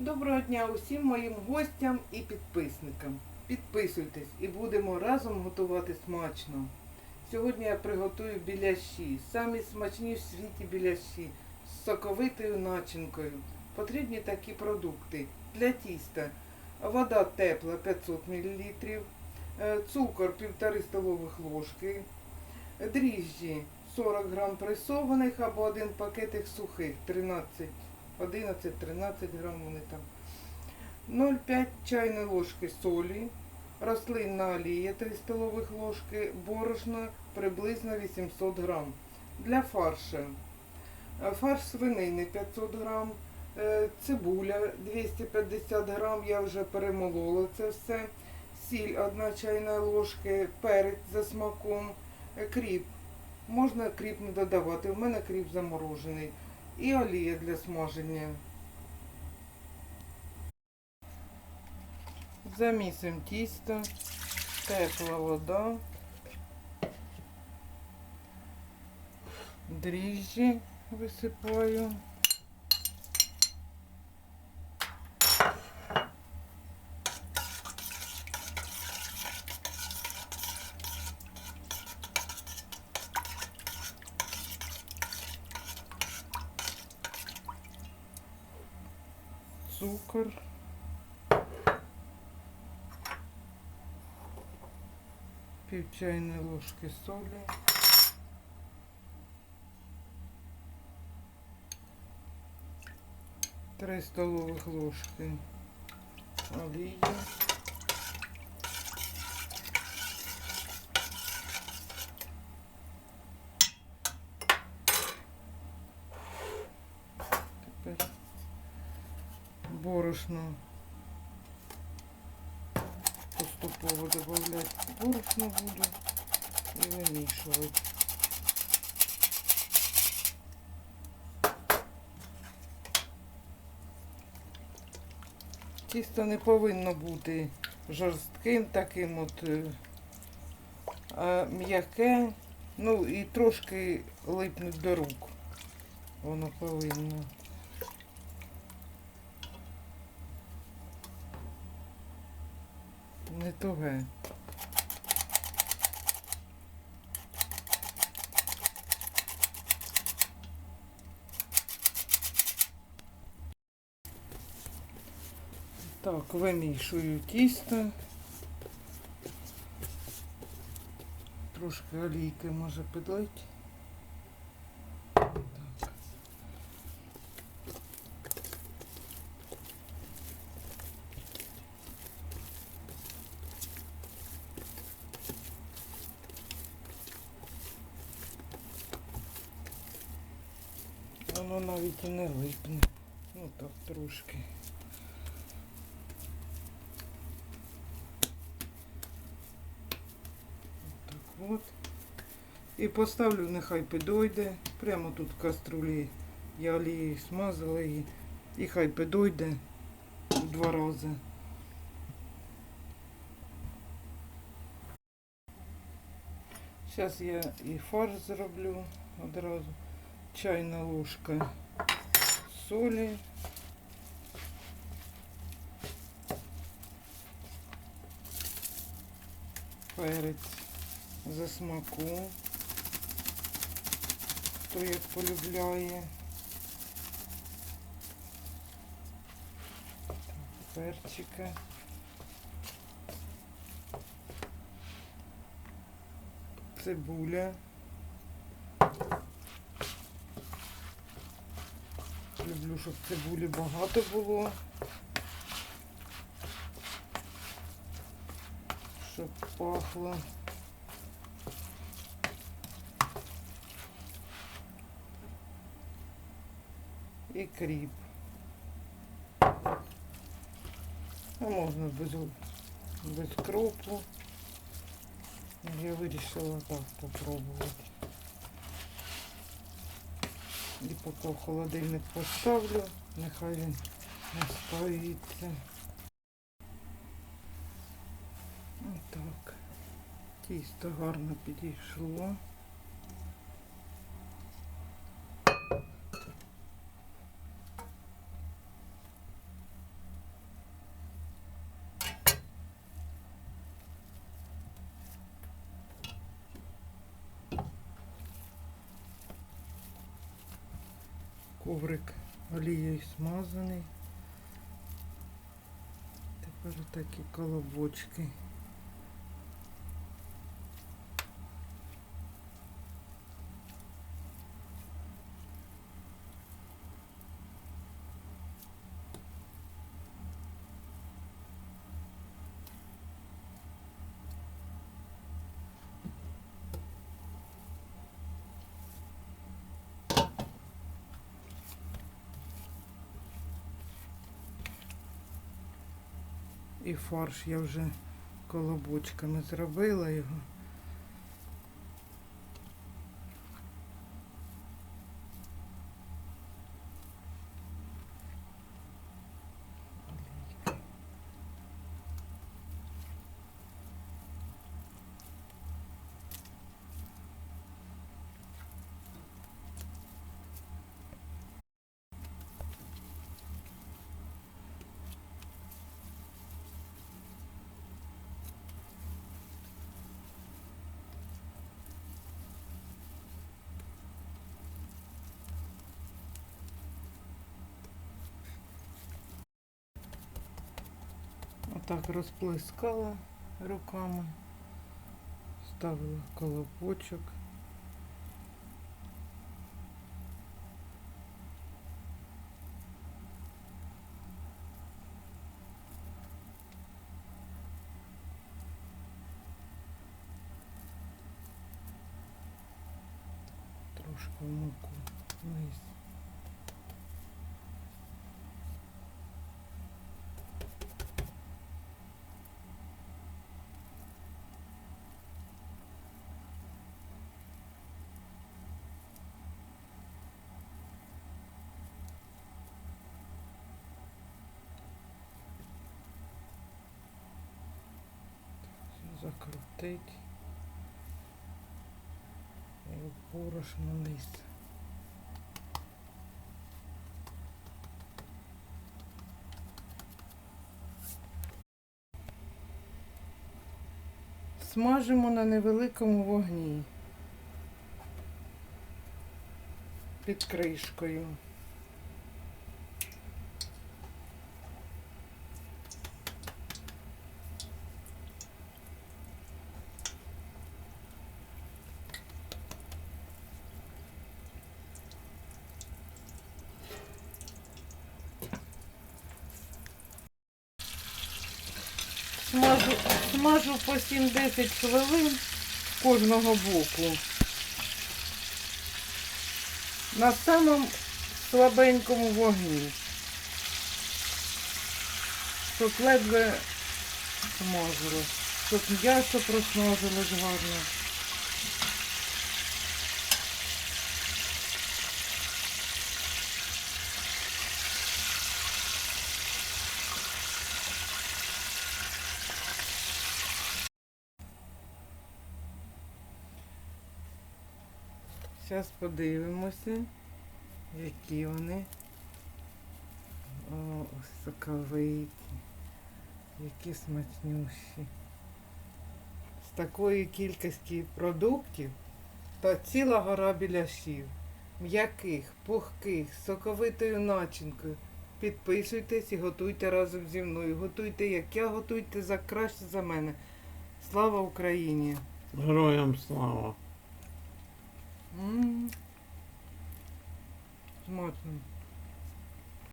Доброго дня усім моїм гостям і підписникам. Підписуйтесь і будемо разом готувати смачно. Сьогодні я приготую біляші. Самі смачні в світі біляші з соковитою начинкою. Потрібні такі продукти для тіста. Вода тепла 500 мл, е, цукор 1,5 столових ложки, дріжджі 40 грам пресованих або один пакетик сухих 13 11-13 грам вони там. 0,5 чайної ложки солі, рослинна олія 3 столових ложки, борошна приблизно 800 грам. Для фарша. Фарш свинини 500 грам, е, цибуля 250 грам, я вже перемолола це все. Сіль 1 чайна ложка, перець за смаком, е, кріп. Можна кріп не додавати, у мене кріп заморожений і олія для смаження. Замісимо тісто, тепла вода, дріжджі висипаю. Цукор. Пів чайної ложки солі. Три столових ложки олії. Борошно поступово додавати борошно буду і вимішувати. Тісто не повинно бути жорстким таким от, е, м'яке, ну і трошки липнуть до рук. Воно повинно. Не туге. Так, вимішую тісто. Трошки олійки може підлить. Воно навіть і не липне. Ну так трошки. Так от. І поставлю, нехай підойде. Прямо тут в каструлі я олією смазала її. І хай підойде два рази. Зараз я і фарш зроблю одразу. Чайна ложка солі. Перець за смаку. Хто як полюбляє. Перчика. Цибуля. Люблю, щоб цибулі багато було. Щоб пахло. І кріп. А можна без, без кропу. Я вирішила так попробувати. І поки в холодильник поставлю, нехай він настоїться. Отак. Тісто гарно підійшло. Коврик олією смазаний. Тепер такі колобочки. І фарш я вже колобочками зробила його. Отак розплескала руками, ставила колобочок. Трошки муку вниз. Закрутить і борошно низ. Смажимо на невеликому вогні під кришкою. Смажу, смажу по 7-10 хвилин кожного боку. На самому слабенькому вогні. Щоб ледве смажилось. Щоб м'ясо просмажилось гарно. Зараз подивимося, які вони. О, соковиті, які смачнющі. З такої кількості продуктів та ціла гора біляшів. М'яких, пухких, соковитою начинкою. Підписуйтесь і готуйте разом зі мною. Готуйте, як я, готуйте за краще за мене. Слава Україні! Героям слава. М. Смачно.